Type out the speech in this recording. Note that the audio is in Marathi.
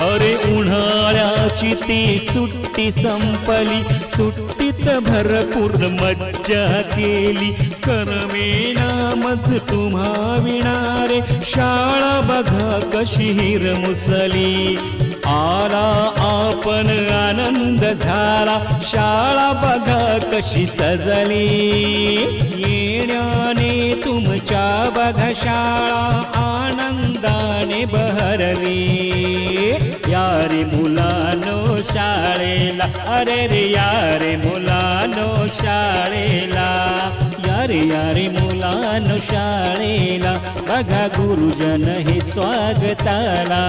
अरे उन्हाळ्याची ती सुट्टी संपली. सुट्टीत भरपूर मज्जा केली. करमेना मज तुम्हा विणारे. शाळा बघा कशी हिर मुसली. आला आपण आनंद झाला. शाळा बघा कशी सजली. येण्याने तुमच्या बघा शाळा आनंदाने बहरली. शाळेला. अरे रे यारे मुलानो शाळेला. यारे यारे मुलानो शाळेला. बघा गुरुजन हे स्वागताला.